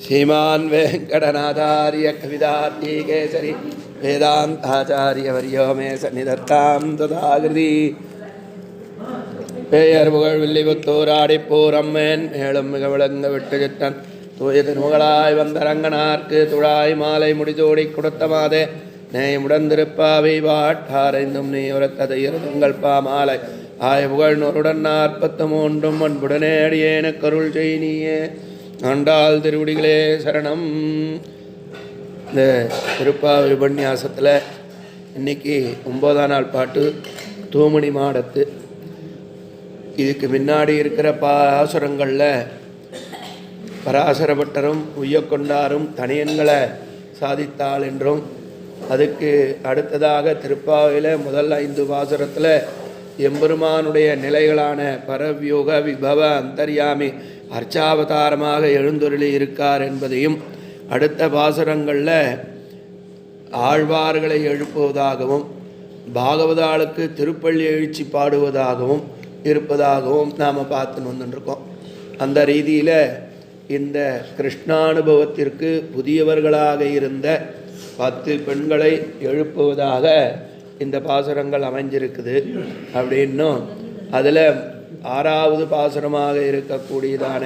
ஸ்ரீமான் வெங்கடநாதாரிய கவிதார்த்தி கேசரி வேதாந்தாச்சாரியவரியோ மே சந்நிதத்தாம் ததாகிருதி. பேயர் புகழ் வில்லிபுத்தூராடிப்பூரம்மேன் மேலும் மிக விளங்க விட்டு சித்தன் தூய திருமகளாய் வந்த ரங்கனார்க்கு துழாய் மாலை முடிதோடி கொடுத்த மாதே நேயமுடந்திருப்பாவை வாட்டாரைந்தும் நீ உரத்ததை இருந்துங்கள் பாமாலை. ஆய புகழ் நொருடன் நாற்பத்து மூன்றும் அன்புடனே அடியேன கருள் செய்னியே. ஆண்டாள் திருவடிகளே சரணம். இந்த திருப்பாவை உபன்யாசத்தில் இன்னைக்கு ஒம்பதாம் நாள் பாட்டு தூமணி மாடத்து. இதுக்கு முன்னாடி இருக்கிற பாசுரங்களில் பராசரப்பட்டரும் உய்யக்கொண்டாரும் தனியன்களை சாதித்தாள் என்றும் அதுக்கு அடுத்ததாக திருப்பாவையில் முதல் ஐந்து பாசுரத்தில் எம்பெருமானுடைய நிலைகளான பரவியோக விபவ அந்தர்யாமி அர்ச்சாவதாரமாக எழுந்தொருளி இருக்கார் என்பதையும் அடுத்த பாசுரங்களில் ஆழ்வார்களை எழுப்புவதாகவும் பாகவதாளுக்கு திருப்பள்ளி எழுச்சி பாடுவதாகவும் இருப்பதாகவும் நாம் பார்த்து வந்துட்டுருக்கோம். அந்த ரீதியில் இந்த கிருஷ்ணானுபவத்திற்கு புதியவர்களாக இருந்த பத்து பெண்களை எழுப்புவதாக இந்த பாசுரங்கள் அமைஞ்சிருக்குது அப்படின்னும் அதில் ஆறாவது பாசுரமாக இருக்கக்கூடியதான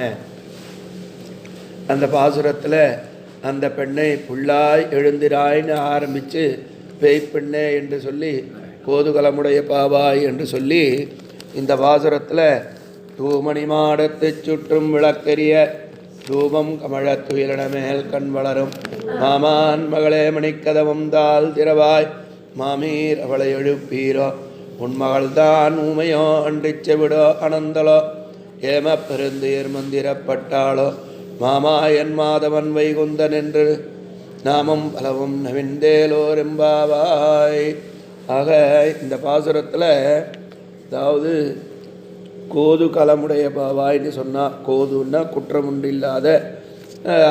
அந்த பாசுரத்தில் அந்த பெண்ணை புல்லாய் எழுந்திராய்னு ஆரம்பித்து பேய் பெண்ணே என்று சொல்லி கோதுகலமுடைய பாவாய் என்று சொல்லி இந்த பாசுரத்தில் தூமணி மாடத்தைச் சுற்றும் விளக்கெரிய தூபம் கமழத் துயிலன மேல் கண் வளரும். மாமான் மகளே மணிக்கதவம் தால் திரவாய் மாமீர் அவளை எழுப்பீரோ? உன் மகள்தான் ஊமையோ அண்டிச்ச விடோ அனந்தலோ ஏம பெருந்தீர் மந்திரப்பட்டாளோ மாமாயன் மாதவன் வைகுந்தன் என்று நாமம் பலவும் நவிந்தேலோரெம்பாவாய் ஆக இந்த பாசுரத்தில் அதாவது கோது கலமுடைய பாவாய்னு சொன்னால் கோதுன்னா குற்றம் உண்டு இல்லாத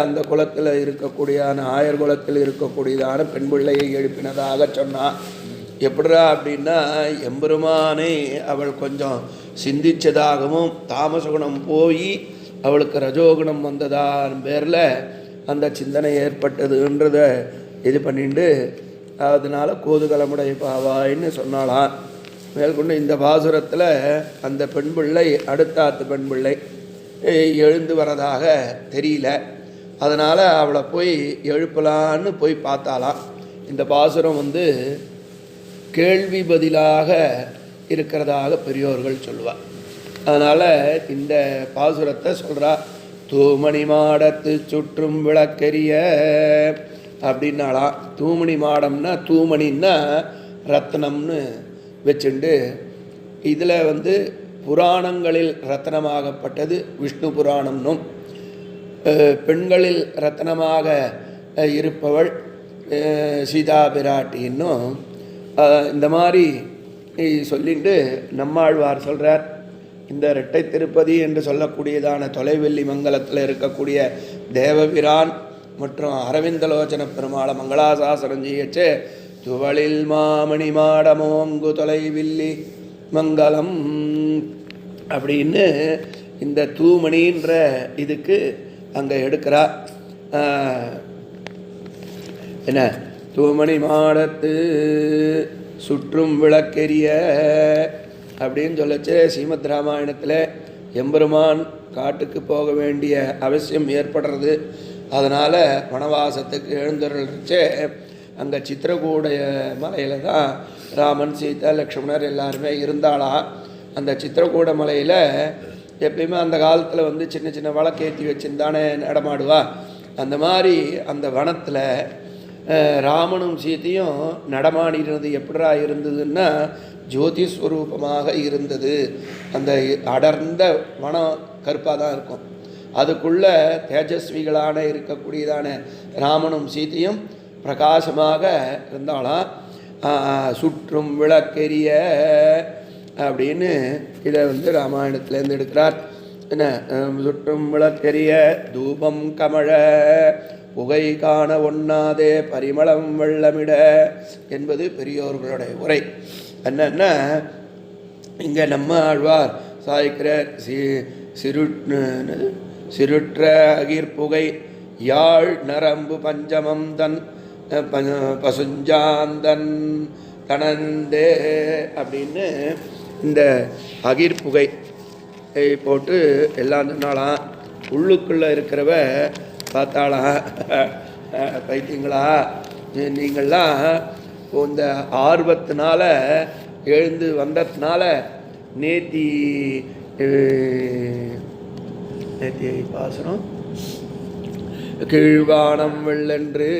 அந்த குலத்தில் இருக்கக்கூடியதான ஆயர் குலத்தில் இருக்கக்கூடியதான பெண் பிள்ளையை எழுப்பினதாக சொன்னான் எப்படிரா அப்படின்னா எம்பெருமானே அவள் கொஞ்சம் சிந்திச்சதாகவும் தாமச குணம் போய் அவளுக்கு ரஜோகுணம் வந்ததான் பேரில் அந்த சிந்தனை ஏற்பட்டதுன்றத இது பண்ணிட்டு அதனால் கோதுகலமுடைய பாவாயின்னு சொன்னாலாம் மேற்கொண்டு இந்த பாசுரத்தில் அந்த பெண் பிள்ளை அடுத்தாத்து பெண் பிள்ளை எழுந்து வரதாக தெரியல. அதனால் அவளை போய் எழுப்பலான்னு போய் பார்த்தாலாம் இந்த பாசுரம் வந்து கேள்வி பதிலாக இருக்கிறதாக பெரியோர்கள் சொல்லுவார் அதனால் இந்த பாசுரத்தை சொல்கிறா தூமணி மாடத்து சுற்றும் விளக்கெரிய அப்படின்னாலாம் தூமணி மாடம்னா தூமணின்னா ரத்னம்னு வச்சுண்டு இதில் வந்து புராணங்களில் ரத்னமாகப்பட்டது விஷ்ணு புராணம்னும் பெண்களில் ரத்னமாக இருப்பவள் சீதா பிராட்டின்னும் இந்த மாதிரி சொல்லிட்டு நம்மாழ்வார் சொல்கிறார் இந்த இரட்டை திருப்பதி என்று சொல்லக்கூடியதான தொலைவெள்ளி மங்கலத்தில் இருக்கக்கூடிய தேவபிரான் மற்றும் அரவிந்தலோச்சன பெருமாள மங்களாசாசனம் செய்யச்சு துவளில் மாமணி மாடமோங்கு தொலைவில்லி மங்களம் அப்படின்னு இந்த தூமணின்ற இதுக்கு அங்கே எடுக்கிறார். என்ன? தூமணி மாடத்து சுற்றும் விளக்கெரிய அப்படின்னு சொல்லச்சு. ஸ்ரீமத் ராமாயணத்தில் எம்பெருமான் காட்டுக்கு போக வேண்டிய அவசியம் ஏற்படுறது. அதனால் வனவாசத்துக்கு எழுந்துருச்சு அங்கே சித்திரகூடைய மலையில் தான் ராமன் சீதா லக்ஷ்மணர் எல்லாருமே இருந்தாளா? அந்த சித்திரகூட மலையில் எப்பயுமே அந்த காலத்தில் வந்து சின்ன சின்ன வழக்கேற்றி வச்சுருந்தானே நடமாடுவா? அந்த மாதிரி அந்த வனத்தில் ராமனும் சீத்தையும் நடமாடினது எப்படா இருந்ததுன்னா ஜோதி ஸ்வரூபமாக இருந்தது. அந்த அடர்ந்த வனம் கருப்பாக தான் இருக்கும். அதுக்குள்ள தேஜஸ்விகளான இருக்கக்கூடியதான ராமனும் சீத்தையும் பிரகாசமாக இருந்தாலாம் சுற்றும் விளக்கெரிய அப்படின்னு இதை வந்து ராமாயணத்திலேருந்து எடுக்கிறார். என்ன சுற்றும் விளக்கெரிய தூபம் கமழ புகை காண ஒண்ணாதே பரிமளம் வெள்ளமிட என்பது பெரியோர்களுடைய உரை. என்னன்னா இங்கே நம்ம ஆழ்வார் சாய்க்கிற சி சிரு சிருற்ற அகிர் புகை யாழ் நரம்பு பஞ்சமம் தன் பசுஞ்சாந்தன் தனந்தே அப்படின்னு இந்த அகிர் புகை போட்டு எல்லாம் சொன்னாலாம் உள்ளுக்குள்ளே இருக்கிறவ பார்த்தாளா? பைத்தீங்களா பைத்தியங்களா நீங்கள்லாம் இந்த ஆர்வத்தினால எழுந்து வந்ததுனால நேத்தி அஹ், நேத்தி பாசனம். கீழ்வானம் வெள்ளென்று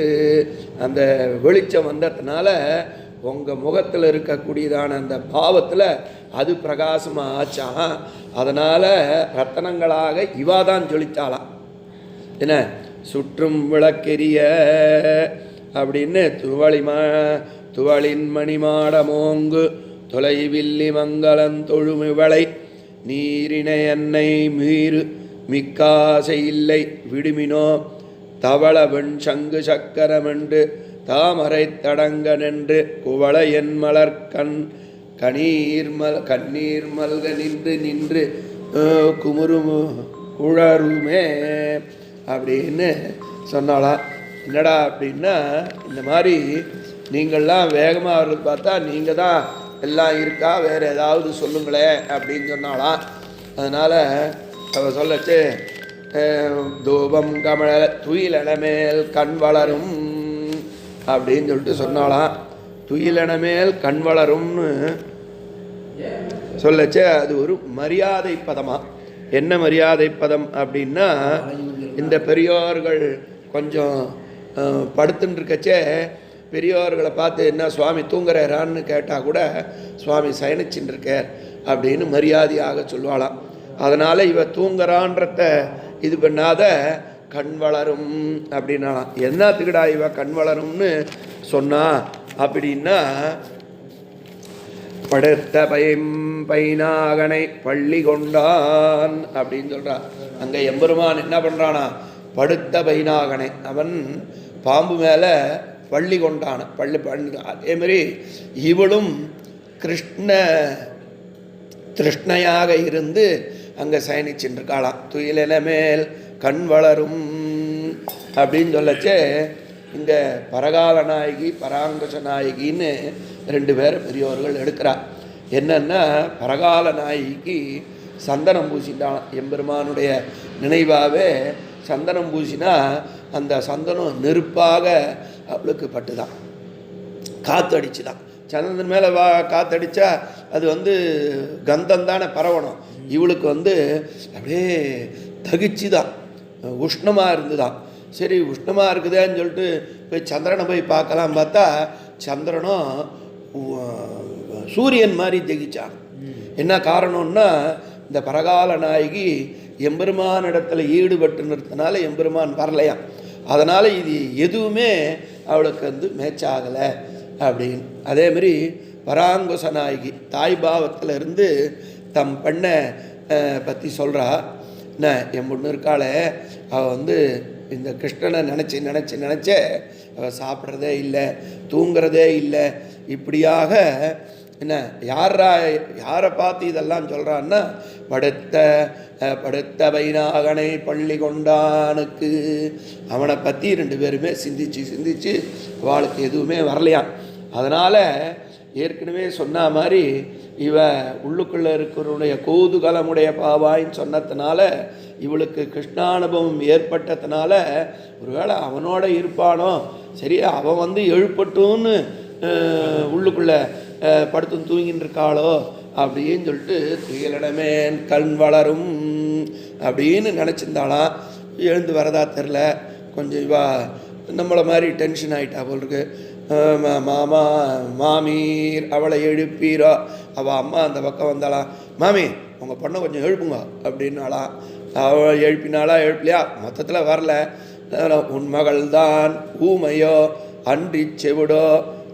அந்த வெளிச்சம் வந்ததுனால உங்கள் முகத்தில் இருக்கக்கூடியதான அந்த பாவத்தில் அது பிரகாசமாக ஆச்சாம். அதனால் ரத்தனங்களாக இவா தான் ஜொலித்தாளாம் என்ன? சுற்றும் விளக்கெரிய அப்படின்னு துவளி மா துவளின் மணிமாடமோங்கு தொலைவில்லி மங்களந்தொழுமிவளை நீரினை என்னை மீறு மிக்காசை இல்லை விடுமினோ. தவள வெண் சங்கு சக்கரமென்று தாமரை தடங்க நின்று குவள என் மலர்கண் கணீர் மல் கண்ணீர் மல்க நின்று நின்று அஹ், குமுறுமு அப்படின்னு சொன்னாலாம் என்னடா அப்படின்னா இந்த மாதிரி நீங்கள்லாம் வேகமாக வர்றது பார்த்தா நீங்கள் தான் எல்லாம் இருக்கா? வேறு ஏதாவது சொல்லுங்களேன் அப்படின்னு சொன்னாலாம் அதனால் அவ சொல்லச்சு தூபம் கமல துயிலனமேல் கண் வளரும் அப்படின்னு சொல்லிட்டு சொன்னாலாம் துயிலனமேல் கண் வளரும்னு சொல்லச்சே அது ஒரு மரியாதை பதமாக என்ன மரியாதை பதம் அப்படின்னா இந்த பெரியோர்கள் கொஞ்சம் அஹ், படுத்துன்னு இருக்கச்சே பெரியோர்களை பார்த்து என்ன சுவாமி தூங்குறாரான்னு கேட்டால் கூட சுவாமி சயனிச்சுன்னு இருக்கார் அப்படின்னு மரியாதையாக சொல்லுவாளாம். அதனால் இவ தூங்குறான்றத இது பண்ணாத கண் வளரும் அப்படின்னாலாம் என்னத்துக்குடா இவ கண் வளரும்னு சொன்னா? அப்படின்னா படுத்த பயம் பைனாகனை பள்ளி கொண்டான் அப்படின்னு சொல்கிறான் அங்கே எம்பெருமான் என்ன பண்ணுறானா படுத்த பைனாகனை. அவன் பாம்பு மேலே பள்ளி கொண்டான். பள்ளி பள்ளி அதேமாரி இவளும் கிருஷ்ண திருஷ்ணையாக இருந்து அங்கே சயனிச்சுட்டு துயில மேல் கண் வளரும் அப்படின்னு சொல்லச்சே இந்த பரகால நாயகி பராங்குச நாயகின்னு ரெண்டு பேர் பெரியோர்கள் எடுக்கிறார். என்னென்னா பரகால நாயகிக்கு சந்தனம் பூசிட்டான். எம்பெருமானுடைய நினைவாகவே சந்தனம் பூசினா அந்த சந்தனம் நெருப்பாக அவளுக்கு பட்டுதான். காற்றடிச்சு தான் சந்தனத்தின் மேலே வா காற்றடிச்சா அது வந்து கந்தம் தானே பரவணும். இவளுக்கு வந்து அப்படியே தகிச்சு தான் உஷ்ணமாக இருந்துதான். சரி உஷ்ணமாக இருக்குதேன்னு சொல்லிட்டு போய் சந்திரனை போய் பார்க்கலாம் பார்த்தா சந்திரனும் சூரியன் மாதிரி ஜெகிச்சான் என்ன காரணம்னா இந்த பரகால நாயகி எம்பெருமானிடத்தில் ஈடுபட்டு நிறுத்தினால எம்பெருமான் வரலையாம் அதனால் இது எதுவுமே அவளுக்கு வந்து மேட்ச் ஆகலை அப்படின்னு அதேமாரி பராங்குச நாயகி தாய் பாவத்தில் இருந்து தம் பெண்ணை பற்றி சொல்கிறா என்ன என் பொண்ணு இருக்காளே அவள் வந்து இந்த கிருஷ்ணனை நினச்சி நினச்சி நினச்சே அவள் சாப்பிட்றதே இல்லை தூங்குறதே இல்லை இப்படியாக என்ன யாரா யாரை பார்த்து இதெல்லாம் சொல்கிறான்னா படுத்த படுத்த வைநாகனை பள்ளி கொண்டானுக்கு. அவனை பற்றி ரெண்டு பேருமே சிந்திச்சு சிந்திச்சு அவளுக்கு எதுவுமே வரலையாம் அதனால் ஏற்கனவே சொன்ன மாதிரி இவ உள்ளுக்குள்ளே இருக்கிறவனுடைய கோதுகலமுடைய பாவாயின்னு சொன்னதுனால இவளுக்கு கிருஷ்ணானுபவம் ஏற்பட்டதுனால ஒருவேளை அவனோட இருப்பானோ சரி அவன் வந்து எழுப்பட்டும்னு உள்ளுக்குள்ளே படுத்து தூங்கின்னு இருக்காளோ அப்படின்னு சொல்லிட்டு துயிலிடமே கண் வளரும் அப்படின்னு நினச்சிருந்தாளாம் எழுந்து வரதா தெரில கொஞ்சம் இவா நம்மளை மாதிரி டென்ஷன் ஆகிட்டா போல் இருக்கு. மா- மாமா மாமீர் அவளை எழுப்பீரோ? அவள் அம்மா அந்த பக்கம் வந்தாளாம் மாமி உங்கள் பொண்ணை கொஞ்சம் எழுப்புங்க அப்படின்னாலாம் அவள் எழுப்பினாளா எழுப்பலையா? மொத்தத்தில் வரல. உன் மகள் தான் ஊமையோ அன்றி செவிடோ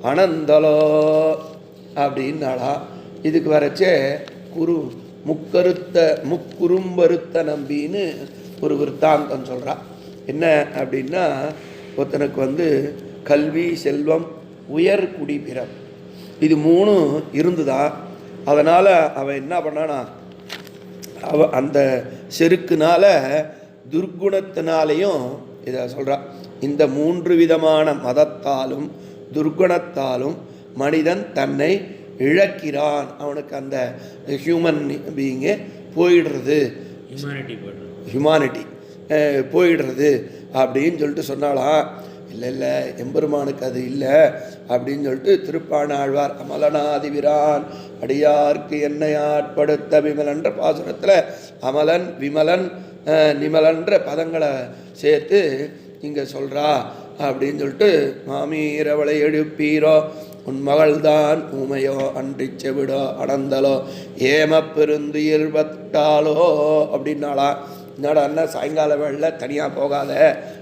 அனந்தலோ அப்படின்னாளா. இதுக்கு வரைச்சே குரு முக்கருத்த முக்குறும்பருத்த நம்பின்னு ஒரு விற்த்தாந்தம் சொல்கிறா என்ன அப்படின்னா ஒருத்தனுக்கு வந்து கல்வி செல்வம் உயர் குடிபிறம் இது மூணும் இருந்துதான் அதனால் அவன் என்ன பண்ணானா அவ அந்த செருக்குனால துர்க்குணத்தினாலேயும் இதை சொல்கிறான் இந்த மூன்று விதமான மதத்தாலும் துர்குணத்தாலும் மனிதன் தன்னை இழக்கிறான். அவனுக்கு அந்த ஹியூமன் பீயிங்கே போயிடுறது. ஹியூமனிட்டி போயிடுறது. அப்படின்னு சொல்லிட்டு சொன்னாலாம் இல்லை இல்லை எம்பெருமானுக்கு அது இல்லை அப்படின்னு சொல்லிட்டு திருப்பாணாழ்வார் அமலனாதிபிரான் அடியார்க்கு என்னை ஆட்படுத்த விமலன்ற பாசுரத்தில் அமலன் விமலன் நிமலன்ற பதங்களை சேர்த்து இங்கே சொல்கிறா அப்படின்னு சொல்லிட்டு மாமீரவளை எழுப்பீரோ உன் மகள்தான் உமையோ அன்றி செவிடோ? அடந்தலோ? ஏம பெருந்துயிர் பட்டாலோ அப்படின்னாளா. என்னடா அண்ணா சாயங்கால வேளில் தனியாக போகாத.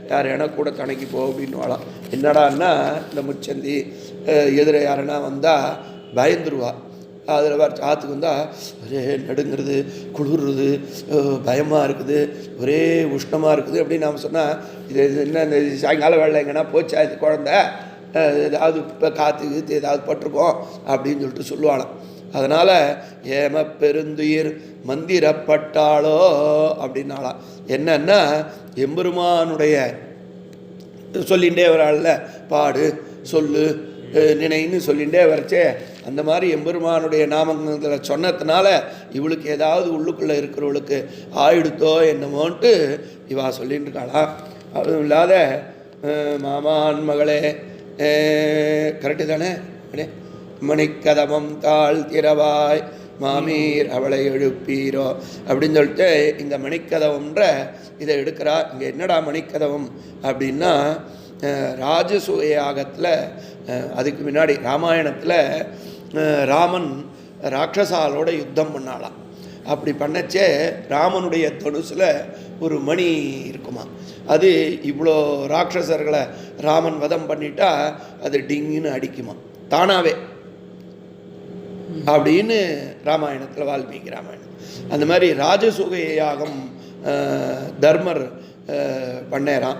யார் என கூட தனக்கு போ அப்படின்னுவாளாம் என்னடான்னா இந்த முச்சந்தி எதிர யாருன்னா வந்தால் பயந்துருவா. அதில் வர ஆற்றுக்கு வந்தால் ஒரே நடுங்கிறது குளிர்றது பயமாக இருக்குது ஒரே உஷ்ணமாக இருக்குது அப்படின்னு நாம் சொன்னால் இது என்ன இந்த சாயங்கால வேலை எங்கன்னா போச்சா இது குழந்த? ஏதாவது இப்போ காற்று கீத்து ஏதாவது பட்டிருக்கோம் அப்படின்னு சொல்லிட்டு சொல்லுவாளாம். அதனால் ஏம பெருந்துயிர் மந்திரப்பட்டாளோ அப்படின்னாலாம் என்னன்னா எம்பெருமானுடைய சொல்லிகிட்டே வராள்ல பாடு சொல்லு நினைன்னு சொல்லிகிட்டே வரச்சே அந்த மாதிரி எம்பெருமானுடைய நாமங்களை சொன்னதுனால இவளுக்கு ஏதாவது உள்ளுக்குள்ளே இருக்கிறவளுக்கு ஆயிடுத்தோ என்னமோன்ட்டு இவா சொல்லிட்டு இருக்காளா அதுவும் இல்லாத மாமான் மகளே கரெக்டு தானே? மணிக்கதமம் மணிக்கதவம் தாழ் திறவாய் மாமீர் அவளை எழுப்பீரோ அப்படின்னு சொல்லிட்டு இந்த மணிக்கதவம்ன்ற இதை எடுக்கிறா. இங்கே என்னடா மணிக்கதவம் அப்படின்னா அஹ், ராஜசூய யாகத்தில் அதுக்கு முன்னாடி ராமாயணத்தில் ராமன் ராட்சசாலோட யுத்தம் பண்ணாளாம். அப்படி பண்ணச்சே ராமனுடைய தனுசில் ஒரு மணி இருக்குமா. அது இவ்வளோ ராட்சசர்களை ராமன் வதம் பண்ணிட்டா அது டிங்குன்னு அடிக்குமா. தானாவே. அப்படின்னு ராமாயணத்தில் வால்மீகி ராமாயணம். அந்த மாதிரி ராஜசூக யாகம் தர்மர் பண்ணேறான்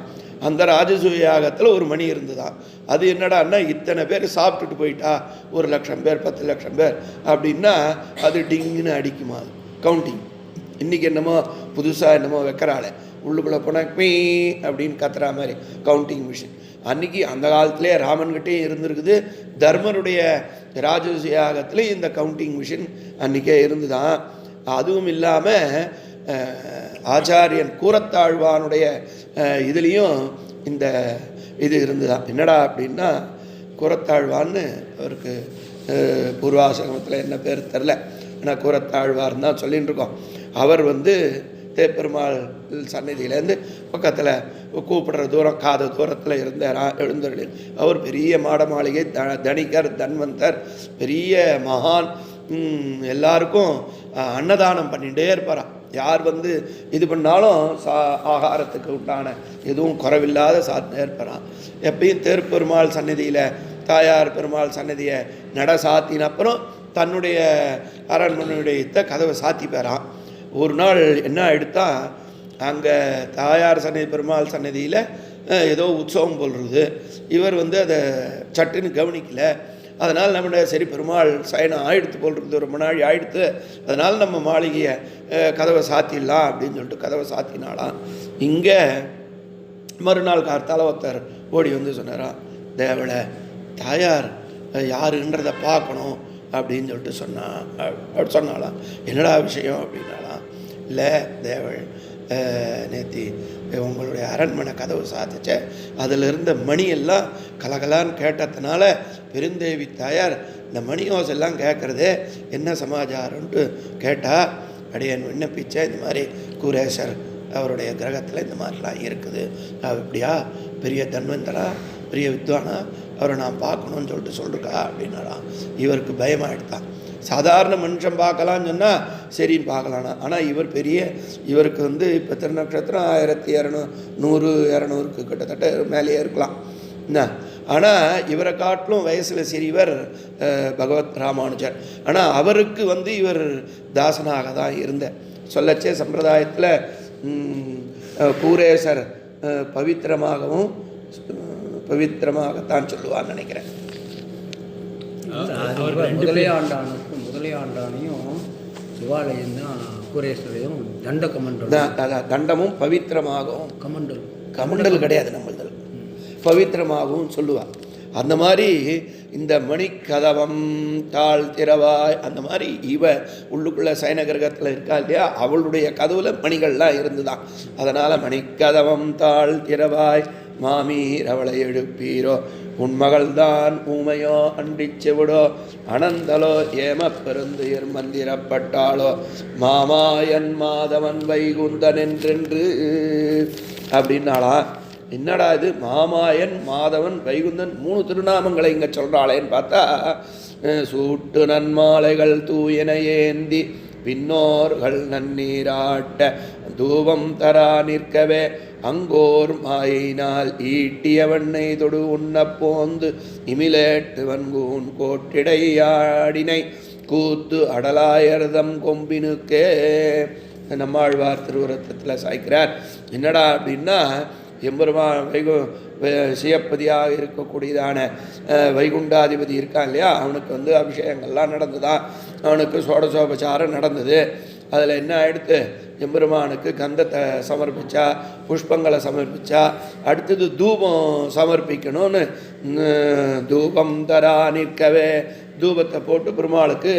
அந்த ராஜசூய யாகத்தில் ஒரு மணி இருந்துதான் அது என்னடான்னா இத்தனை பேர் சாப்பிட்டுட்டு போயிட்டா ஒரு லட்சம் பேர் பத்து லட்சம் பேர் அப்படின்னா அது டிங்குன்னு அடிக்குமா அது? கவுண்டிங். இன்றைக்கி என்னமோ புதுசாக என்னமோ வைக்கிறாளே. உள்ளுக்குள்ளே போனால் மீ அப்படின்னு கத்துறா மாதிரி கவுண்டிங் மிஷின். அன்றைக்கி அந்த காலத்திலே ராமன்கிட்டேயும் இருந்திருக்குது. தர்மருடைய ராஜயாகத்துலேயும் இந்த கவுண்டிங் மிஷின் அன்றைக்கே இருந்துதான். அதுவும் இல்லாமல் ஆச்சாரியன் கூரத்தாழ்வானுடைய இதுலேயும் இந்த இது இருந்துதான். என்னடா அப்படின்னா கூரத்தாழ்வான்னு அவருக்கு பூர்வாசிரமத்தில் என்ன பேர் தெரில ஆனால் கூரத்தாழ்வார்னு தான் சொல்லிகிட்டு இருக்கோம். அவர் வந்து தேப்பெருமாள் சந்நிதியிலேருந்து பக்கத்தில் கூப்பிடுற தூரம் காத தூரத்தில் இருந்த எழுந்தருளி அவர் பெரிய மாட மாளிகை த தனிகர் தன்வந்தர் பெரிய மகான் எல்லாருக்கும் அன்னதானம் பண்ணிகிட்டே இருப்பாராம். யார் வந்து இது பண்ணாலும் சா ஆகாரத்துக்கு உண்டான எதுவும் குறைவில்லாத சாத்தினே இருப்பாராம் எப்பயும் தேர்ப்பெருமாள் சன்னதியில் தாயார் பெருமாள் சன்னதியை நட சாத்தின அப்புறம் தன்னுடைய அரண்மனையுடைய இத்த கதவை சாத்தி பெறான். ஒரு நாள் என்ன எடுத்தா அங்கே தாயார் சன்னதி பெருமாள் சன்னதியில் ஏதோ உற்சவம் போல்றது இவர் வந்து அதை சட்டுன்னு கவனிக்கலை. அதனால் நம்ம சரி பெருமாள் சயனம் ஆயிடுத்து போல் இருந்து ரொம்ப நாள் ஆயிடுத்து அதனால் நம்ம மாளிகையை கதவை சாத்திடலாம் அப்படின்னு சொல்லிட்டு கதவை சாத்தினாலாம் இங்கே மறுநாள் கார்த்தால ஒருத்தர் ஓடி வந்து சொன்னாராம் தேவலை தாயார் அஹ், யாருன்றதை பார்க்கணும் அப்படின்னு சொல்லிட்டு சொன்னான் அப்படி சொன்னாலாம் என்னடா விஷயம்? அப்படின்னாலாம் இல்லை தேவள் நேத்தி உங்களுடைய அரண்மனை கதவு சாத்திச்ச. அதில் இருந்த மணியெல்லாம் கலகலான்னு கேட்டதுனால பெருந்தேவி தாயார் இந்த மணி ஓசெல்லாம் கேட்குறது என்ன சமாச்சாரம்ன்ட்டு கேட்டால் அடியன் விண்ணப்பிச்ச இந்த மாதிரி குரேசர் அவருடைய கிரகத்தில் இந்த மாதிரிலாம் இருக்குது. அப்படியா இப்படியா? பெரிய தன்வந்தரா? பெரிய வித்வானா? அவரை நான் பார்க்கணும்னு சொல்லிட்டு சொல்லிருக்கா அப்படின்னாராம். இவருக்கு பயமாயிடுதான். சாதாரண மனுஷன் பார்க்கலாம்னு சொன்னால் சரின்னு பார்க்கலாம்னா. ஆனால் இவர் பெரிய இவருக்கு வந்து இப்போ திருநக்ஷத்திரம் ஆயிரத்தி இரநூ நூறு இரநூறுக்கு கிட்டத்தட்ட மேலேயே இருக்கலாம். என்ன? ஆனால் இவரை காட்டிலும் வயசில் சிறியவர் பகவத் ராமானுஜர். ஆனால் அவருக்கு வந்து இவர் தாசனாக தான் இருந்த சொல்லச்சே சம்பிரதாயத்தில் பூரேசர் பவித்திரமாகவும் பவித்திரமாகத்தான் சொல்லுவான்னு நினைக்கிறேன். முதலே ஆண்டானுக்கும் முதலே ஆண்டானையும் சிவாலயம் தான் குரேஸ்வரையும் தண்ட த- தண்டமும் பவித்திரமாகவும். கமண்டலம் கமண்டல் கிடையாது நம்மளதில் பவித்திரமாகவும் சொல்லுவாள் அந்த மாதிரி இந்த மணிக்கதவம் தாழ் திறவாய் அந்த மாதிரி இவ உள்ளுக்குள்ள சயன கிரகத்தில் இருக்கா இல்லையா? அவளுடைய கதவுல மணிகள்லாம் இருந்துதான். அதனால் மணிக்கதவம் தாழ் திறவாய் மாமீர் அவளை எழுப்பீரோ? உன் மகள்தான் ஊமையோ அண்டிச் செவிடோ அனந்தலோ ஏம பெருந்துயர் மந்திரப்பட்டாளோ. மாமாயன் மாதவன் வைகுந்தன் என்றென்று அப்படின்னாளா? என்னடா இது? மாமாயன் மாதவன் வைகுந்தன் மூணு திருநாமங்களை இங்கே சொல்கிறாளேன்னு பார்த்தா சூட்டு நன்மாலைகள் தூயன ஏந்தி பின்னோர்கள் நன்னீராட்ட தூபம் தரா நிற்கவே அங்கோர் மாயினால் ஈட்டியவண்ணை தொடு உண்ண போந்து இமிலேட்டு வன்கூன் கோட்டிடையாடினை கூத்து அடலாயர்தம் கொம்பினுக்கே. நம்மாழ்வார் திருவுரத்தத்தில் சாய்க்கிறார். என்னடா அப்படின்னா எம்பெருமான் வைகு வே- சிவப்பதியாக இருக்கக்கூடியதான வைகுண்டாதிபதி இருக்கான் இல்லையா? அவனுக்கு வந்து அபிஷேகங்கள்லாம் நடந்ததா? அவனுக்கு சோடசோபச்சாரம் நடந்தது. அதில் என்ன ஆயிடுத்து? எம்பெருமானுக்கு கந்தத்தை சமர்ப்பிச்சா புஷ்பங்களை சமர்ப்பிச்சா அடுத்தது தூபம் சமர்ப்பிக்கணும்னு தூபம் தரா நிற்கவே தூபத்தை போட்டு பெருமாளுக்கு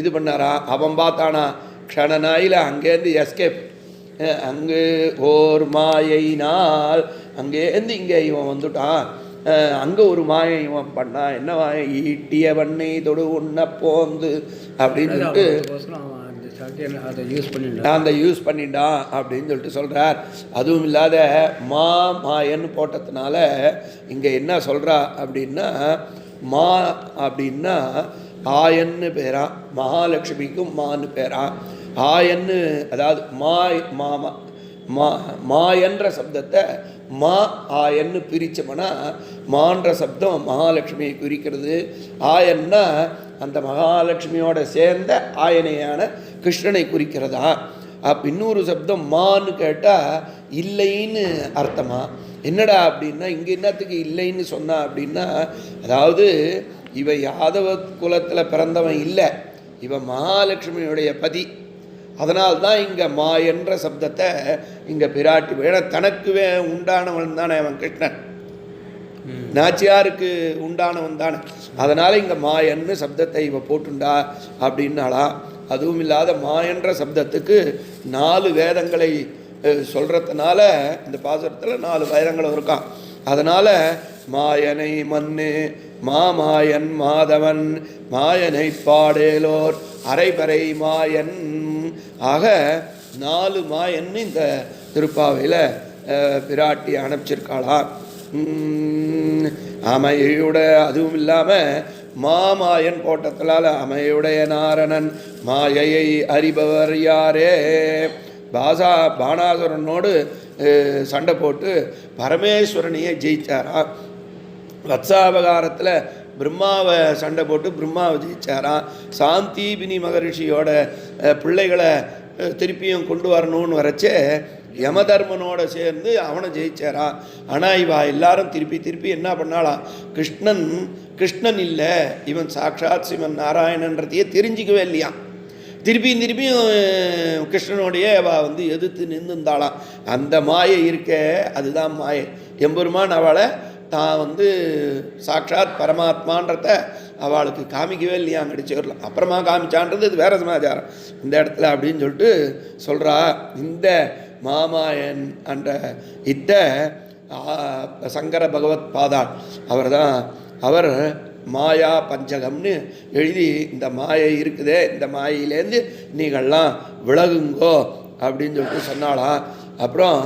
இது பண்ணாரா? அவன் பார்த்தானா க்ஷணனாயில் அங்கேருந்து எஸ்கேப் அங்கு ஓர் மாயினால் அங்கேருந்து இங்கே இவன் வந்துட்டான். அங்கே ஒரு மாயை இவன் பண்ணான். என்ன மாயை? ஈட்டிய வண்ணை தொடு உண்ண போந்து. அப்படின்னு சொல்லிட்டு நான் அதை யூஸ் பண்ணிட்டான் அந்த யூஸ் அப்படின்னு சொல்லிட்டு சொல்கிறார் அதுவும் இல்லாத மா மாயன்னு போட்டதுனால இங்கே என்ன சொல்கிறா அப்படின்னா மா அப்படின்னா ஆயன்னு பேரா மகாலட்சுமிக்கும் மான்னு பேரா. ஆயன்னு அதாவது மாய் மாமா மா மாயன்ற சப்தத்தை மா ஆயன்னு பிரித்தோம்னா மான்ற சப்தம் மகாலட்சுமியை குறிக்கிறது. ஆயன்னா அந்த மகாலட்சுமியோட சேர்ந்த ஆயனையான கிருஷ்ணனை குறிக்கிறதா? அப்ப இன்னொரு சப்தம் மான்னு கேட்டால் இல்லைன்னு அர்த்தமா? என்னடா அப்படின்னா இங்கே என்னத்துக்கு இல்லைன்னு சொன்னா அப்படின்னா அதாவது இவ யாதவ குலத்தில் பிறந்தவன் இல்லை. இவன் மகாலட்சுமியுடைய பதி. அதனால்தான் இங்கே மா என்ற சப்தத்தை இங்கே பிராட்டி ஏன்னா தனக்கு உண்டானவன் தானே அவன் கிருஷ்ணன். நாச்சியாருக்கு உண்டானவன் தானே. அதனால் இங்கே மாயன்னு சப்தத்தை இவ போட்டுண்டா அப்படின்னாலாம் அதுவும் இல்லாத மாயன்ற சப்தத்துக்கு நாலு வேதங்களை சொல்கிறதுனால இந்த பாசுரத்தில் நாலு வேதங்களும் இருக்கான். அதனால் மாயனை மண்ணு மாமாயன் மாதவன் மாயனை பாடேலோர் அரைபறை மாயன். ஆக நாலு மாயன்னு இந்த திருப்பாவையில் பிராட்டி அனுப்பிச்சிருக்காளாம். உம், அமையுட அதுவும் இல்லாமல் மாமாயன் போட்டத்தினால அமையுடைய நாரணன் மாயையை அறிபவர் யாரே? பாசா பானாசுரனோடு சண்டை போட்டு பரமேஸ்வரனையே ஜெயித்தாரா வத்சாவகாரத்தில் பிரம்மாவை சண்டை போட்டு பிரம்மாவை ஜெயிச்சாராம் சாந்திபினி மகரிஷியோட பிள்ளைகளை திருப்பியும் கொண்டு வரணும்னு வரச்சே யமதர்மனோட சேர்ந்து அவனை ஜெயிச்சாரான் ஆனால் இவா எல்லாரும் திருப்பி திருப்பி என்ன பண்ணாலாம் கிருஷ்ணன் கிருஷ்ணன் இல்லை. இவன் சாக்ஷாத் சிவன் நாராயணன்றதையே தெரிஞ்சிக்கவே இல்லையா திருப்பியும் திருப்பியும் கிருஷ்ணனுடைய அவள் வந்து எதிர்த்து நின்றுந்தாளாம் அந்த மாயை இருக்க அதுதான் மாயை. எம்பெருமான் அவளை தான் வந்து சாட்சாத் பரமாத்மான்றத அவளுக்கு காமிக்கவே இல்லையா அடிச்சுக்கலாம் அப்புறமா காமிச்சான்றது இது வேற சமாச்சாரம். இந்த இடத்துல அப்படின்னு சொல்லிட்டு சொல்கிறா இந்த மாமாயன் என்ற இத்த சங்கர பகவத் பாதாள். அவர் தான் அவர் மாயா பஞ்சகம்னு எழுதி இந்த மாயை இருக்குதே இந்த மாயையிலேருந்து நீங்கள்லாம் விலகுங்கோ அப்படின்னு சொல்லிட்டு சொன்னாலாம் அப்புறம்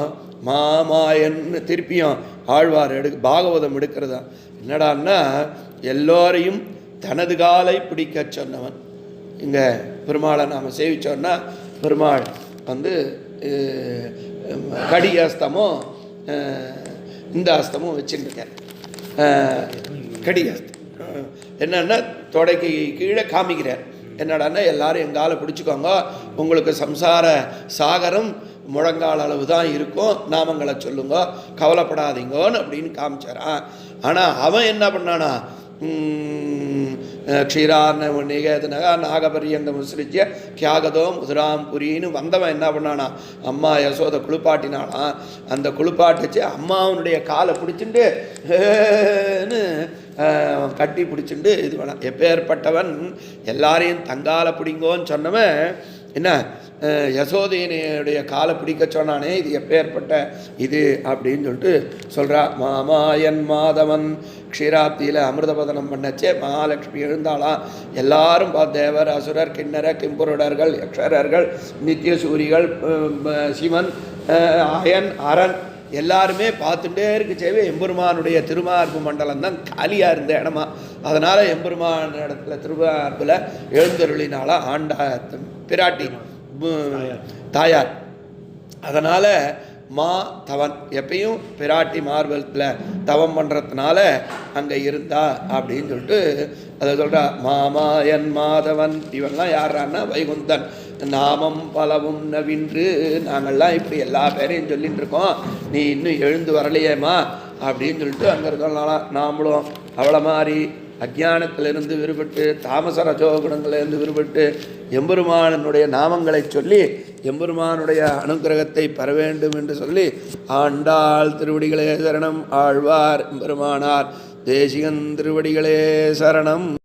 மாமாயன்னு திருப்பியும் ஆழ்வார் எடு பாகவதம் எடுக்கிறதா? என்னடான்னா எல்லோரையும் தனது காலை பிடிக்க சொன்னவன். இங்கே பெருமாளை நாம் சேவிச்சோன்னா பெருமாள் வந்து கடி அஸ்தமும் இந்த அஸ்தமும் வச்சுருக்கேன் கடிகாஸ்து என்னன்னா தொடைக்கு கீழே காமிக்கிறார் என்னடான்னா எல்லாரும் எங்கால பிடிச்சிக்கோங்க. உங்களுக்கு சம்சார சாகரம் முழங்கால் அளவு தான் இருக்கும். நாமங்களை சொல்லுங்க. கவலைப்படாதீங்கன்னு அப்படின்னு காமிச்சாரான் ஆனால் அவன் என்ன பண்ணானா உம், க்ஷீரார்ண நிகேதனக நாகபரியங்கம் விசிரிச்சிய கியாகதோ புரின்னு வந்தவன் என்ன பண்ணானா அம்மா யசோதை குளிப்பாட்டினானா அந்த குளிப்பாட்டுச்சு அம்மாவனுடைய காலை பிடிச்சிட்டு "ஹேன்னு", கட்டி பிடிச்சிட்டு இது பண்ண எப்பேற்பட்டவன் எல்லாரையும் தங்கால பிடிங்கோன்னு சொன்னவன் என்ன யசோதையனுடைய காலை பிடிக்க சொன்னானே இது எப்பேற்பட்ட இது அப்படின்னு சொல்லிட்டு சொல்கிறா மாமாயன் மாதவன் க்ஷீராப்தியில் அமிர்தபதனம் பண்ணச்சே மகாலட்சுமி எழுந்தாளாம் எல்லாரும் பா தேவர் அசுரர் கிண்ணர கிம்புருடர்கள் யக்ஷரர்கள் நித்தியசூரிகள் சூரிகள் சிவன் அயன் அரண் எல்லாருமே பார்த்துட்டே இருக்கச்சேவே சேவை. எம்பெருமானுடைய திருமார்பு மண்டலம் தான் காலியாக இருந்த இடமா. அதனால் எம்பெருமான் இடத்துல திருமார்பில் எழுந்தருளினால ஆண்டா பிராட்டி. தாயார். அதனால் மா தவன் எப்பயும் பிராட்டி மார்பலத்தில் தவம் பண்ணுறதுனால அங்கே இருந்தா அப்படின்னு சொல்லிட்டு அதை சொல்கிறா மாமாயன் மாதவன். இவன்லாம் யாரான்னா வைகுந்தன். நாமம் பலவும் நவின்று. நாங்கள்லாம் இப்படி எல்லா பேரையும் சொல்லிகிட்டு இருக்கோம். நீ இன்னும் எழுந்து வரலையேம்மா? அப்படின்னு சொல்லிட்டு அங்கே இருக்கனாலாம் நாமளும் அவளை மாதிரி அஜானத்திலிருந்து விடுபட்டு தாமச ரஜோகுணங்களிலிருந்து விடுபட்டு எம்பெருமானனுடைய நாமங்களை சொல்லி எம்பெருமானுடைய அனுக்கிரகத்தை பெற வேண்டும் என்று சொல்லி ஆண்டாள் திருவடிகளே சரணம் ஆழ்வார் எம்பெருமானார் தேசிகன் திருவடிகளே சரணம்.